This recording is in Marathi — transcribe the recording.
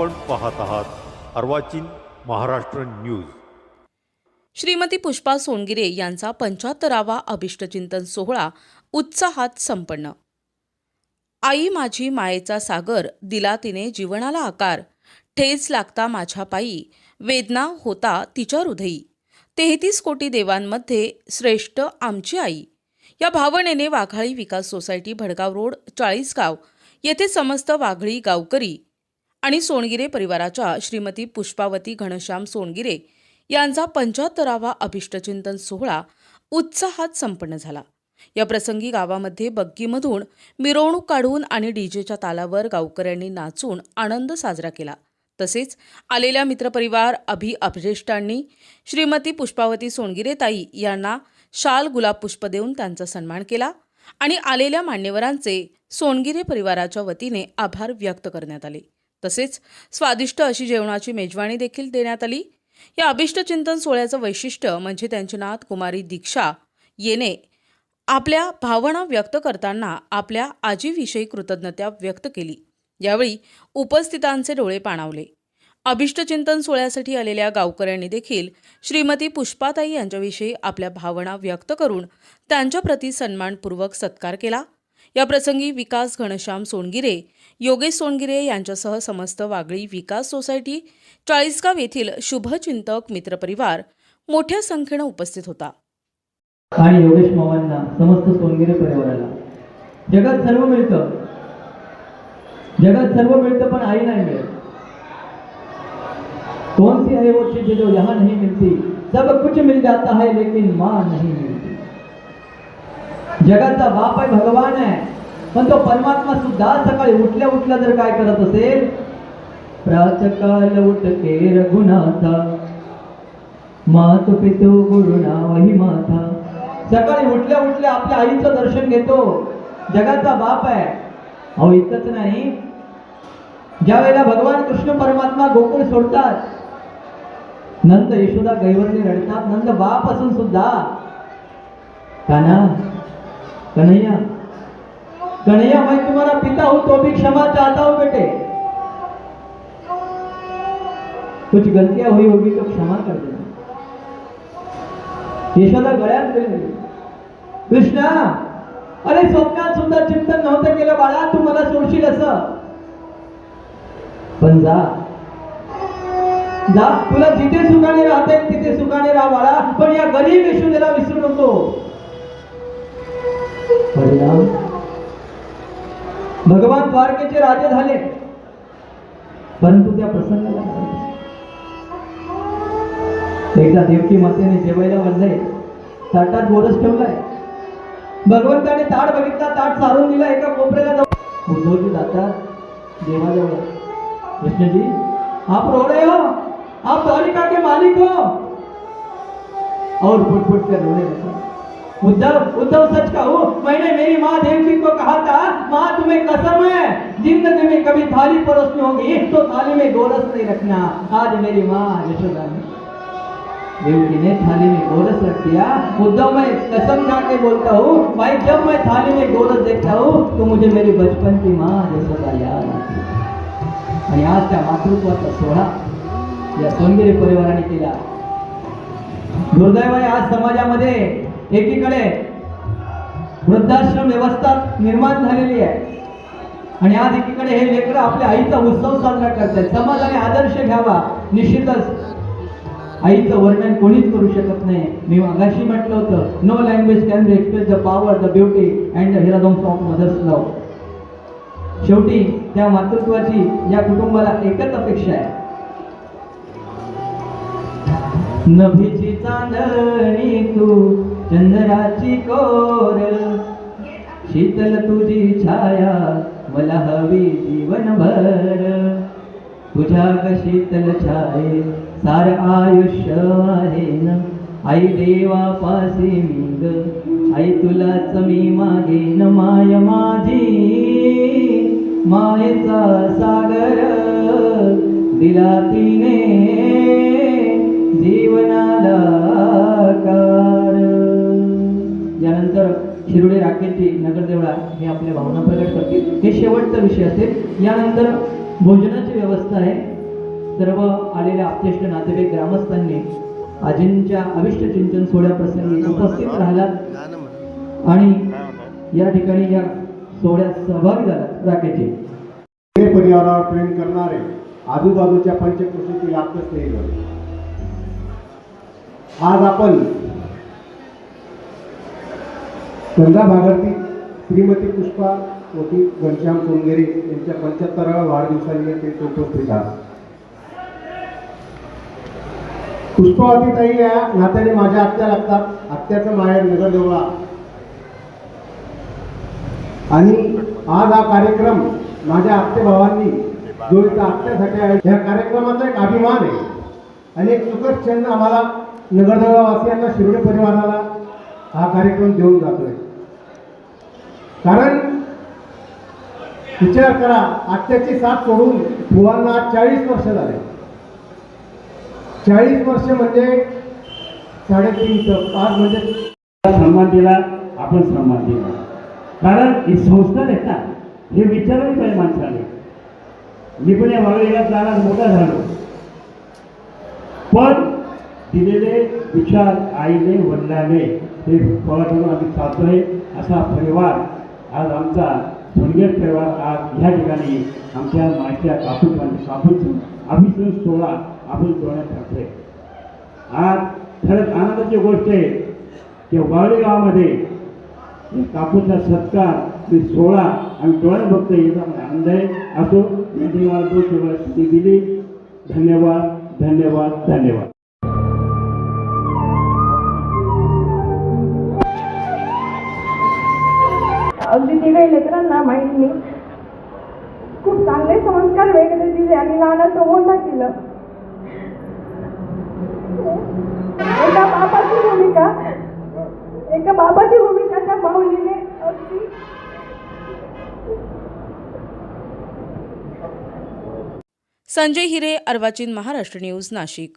आपण पाहत आहात अर्वाचीन महाराष्ट्र न्यूज. श्रीमती पुष्पा सोनगिरे यांचा पंच्याहत्तरावा अभिष्टचिंतन सोहळा उत्साहात संपन्न. आई माझी मायेचा सागर दिला तिने जीवनाला आकार. ठेच लागता माझ्या पायी वेदना होता तिच्या हृदयी. तेहतीस कोटी देवांमध्ये श्रेष्ठ आमची आई. या भावनेने वाघाळी विकास सोसायटी भडगाव रोड चाळीसगाव येथे समस्त वाघळी गावकरी आणि सोनगिरे परिवाराच्या श्रीमती पुष्पावती घनश्याम सोनगिरे यांचा पंच्याहत्तरावा अभिष्टचिंतन सोहळा उत्साहात संपन्न झाला. या प्रसंगी गावामध्ये बग्गीमधून मिरवणूक काढून आणि डीजेच्या तालावर गावकऱ्यांनी नाचून आनंद साजरा केला. तसेच आलेल्या मित्रपरिवार अभि अभिष्टांनी श्रीमती पुष्पावती सोनगिरे ताई यांना शाल गुलाब पुष्प देऊन त्यांचा सन्मान केला आणि आलेल्या मान्यवरांचे सोनगिरे परिवाराच्या वतीने आभार व्यक्त करण्यात आले. तसेच स्वादिष्ट अशी जेवणाची मेजवानी देखील देण्यात आली. या अभिष्टचिंतन सोहळ्याचं वैशिष्ट्य म्हणजे त्यांची नात कुमारी दीक्षा येणे. आपल्या भावना व्यक्त करताना आपल्या आजीविषयी कृतज्ञता व्यक्त केली. यावेळी उपस्थितांचे डोळे पाणावले. अभिष्टचिंतन सोहळ्यासाठी आलेल्या गावकऱ्यांनी देखील श्रीमती पुष्पाताई यांच्याविषयी आपल्या भावना व्यक्त करून त्यांच्याप्रती सन्मानपूर्वक सत्कार केला. याप्रसंगी विकास घनश्याम सोनगिरे योगेश सोनगिरे यांच्यासह समस्त वागळी विकास सोसायटी चाळीसगाव येथील शुभचिंतक मित्रपरिवार मोठ्या संख्येनं उपस्थित होता. आणि योगेश मामांना समस्त सोनगिरे परिवाराला. जगात सर्व मिळतं. जगात सर्व मिळतं पण आई नाही मिळत. कौन सी है वो चीज जो यहाँ नहीं मिलती सब कुछ मिल जाता है लेकिन माँ नहीं मिलती. जगाचा बाप आहे भगवान आहे. पण तो परमात्मा सुद्धा सकाळी उठल्या उठल्या जर काय करत असेल प्रातकाल उठके रघुनाथा. मात पितो गुरुणा वही माथा. सकाळी उठल्या उठल्या आपल्या आईचं दर्शन घेतो. जगाचा बाप आहे. अहो इतकंच नाही. ज्या वेळेला भगवान कृष्ण परमात्मा गोकुळ सोडतात नंद यशोदा गैवरने रडतात नंद बाप असून सुद्धा. काना कन्हैया कन्हैया मैं तुम्हारा पिता हूं तो भी क्षमा चाहता हूं बेटे। कुछ गलतियां हुई होगी तो क्षमा कर देना। यशोदा गळ्यात गेली कृष्णा अरे स्वप्नात सुद्धा चिंतन नव्हतं केलं बाळा तू मला सोडशील असं? पण जा। जा तुला जिथे सुखाने राहता येईल तिथे सुखाने राहा बाळा पण या गरीब यशोदेला विसरू नको। भगवान द्वारकेचे राजे झाले. परंतु त्या प्रसंगाला एकदा देवकी मातेने जेवायला वाढलंय ताटात गोरस ठेवलाय. भगवंताने ताट बघितला ताट सारून दिला एका कोपऱ्याला जाऊन. उद्धवजी जातात देवाजवळ. कृष्णजी आप रो रहे हो? आप द्वारिका के मालिक हो? और फुट फुट कर रोने लगा उद्धव उद्धव सच कहूँ, मैंने मेरी माँ देवकी को कहा था, माँ, तुम्हें कसम है ज़िंदगी में कभी थाली परोसनी होगी तो थाली में गोरस नहीं रखना। आज मेरी माँ यशोदा ने देवकी ने थाली में गोरस रख दिया। उद्धव, मैं कसम खा के बोलता हूँ, भाई, जब मैं थाली में गोरस देखता हूँ तो मुझे मेरी बचपन की माँ यशोदा याद आती आज त्या मातृत्वाचा सोहळा या सोनगिरी परिवाराने केला दुर्दैवाने आज समाजामध्ये एकीकडे वृद्धाश्रम व्यवस्था निर्माण झालेली आहे. आणि आज एकीकडे हे लेकर आपल्या आईचा उत्सव साजरा करतात. समाजाने आदर्श घ्यावा निश्चितच. आईचं वर्णन कोणीच करू शकत नाही. मी मागाशी म्हटलं होतं no language can be express the power the beauty and the heroisms of mother's love शेवटी त्या मातृत्वाची या कुटुंबाला एकच अपेक्षा आहे. नभीची चांदणी तू चंद्राची कोर. शीतल तुझी छाया मला हवी जीवनभर. तुझ्या ग शीतल छाये सार आयुष्य आहे न. आई देवा पासी मी ग आई तुलाच मी मागेन. माय माझी मायेचा सागर. दिला तिने जीवनाला का? शिरोडे राकेशजी नगरदेवळा हे आपल्या भावना प्रकट करतील. हे शेवटचा विषय असेल. यानंतर भोजनाची व्यवस्था आहे. सर्व आलेल्या आपतेष्ट नातेवाईक ग्रामस्थांनी आजींच्या अविष्ट चिंतन सोहळ्याप्रसंगी उपस्थित राहिलात. आणि या ठिकाणी या सोहळ्यात सहभागी झालात. राखेचे हे परिवारावर प्रेम करणारे आजूबाजूच्या पंचकृषीतील आत्मस्नेही आज आपण गंगा भागातील श्रीमती पुष्पा कोटी घनश्याम सोनगेरी यांच्या पंच्याहत्तराव्या वाढदिवसानिमित्त ते उपस्थित आहात. पुष्पावती ताई या नात्याने माझ्या आत्या लागतात. आत्याचं माहेर नगरदेवळा आणि आज हा कार्यक्रम माझ्या आत्ते भावांनी जो इथं आत्यासाठी आहे या कार्यक्रमाचा एक अभिमान आहे. आणि एक सुखद छंद आम्हाला नगरदेवळावासियांना शिरोडे परिवाराला हा कार्यक्रम देऊन जातोय. कारण विचार करा आत्याची साथ सोडून बुवांना चाळीस वर्ष झाले. चाळीस वर्ष म्हणजे साडेतीन पाच म्हणजे सन्मान दिला आपण सन्मान दिला. कारण ही संस्था आहेत ना हे विचारही पाहिजे माणसाने मी पण या वागळीला जाणार मोठा झालो. पण दिलेले विचार आईने वडिलाने हे फळातून आम्ही चालतोय. असा परिवार आज आमचा सोनगेट परिवार आज ह्या ठिकाणी आमच्या माहिती कापूस कापूस अभिषेक सोहळा आपण डोळ्यात ठरतोय आज खरंच आनंदाची गोष्ट आहे की वावळी गावामध्ये या कापूसचा सत्कार ते सोहळा आम्ही डोळ्यात बघतोय याचा मला आनंद आहे. असो धन्यवाद दोन दिली. धन्यवाद धन्यवाद धन्यवाद. अगदी तिघही लेकरांना माहिती खूप चांगले संस्कार वगैरे दिले आणि लहानाचं मोठा केलं. एका बापाची भूमिका एका बाबाची भूमिका त्या माऊलीने अगदी संजय हिरे अर्वाचीन महाराष्ट्र न्यूज नाशिक.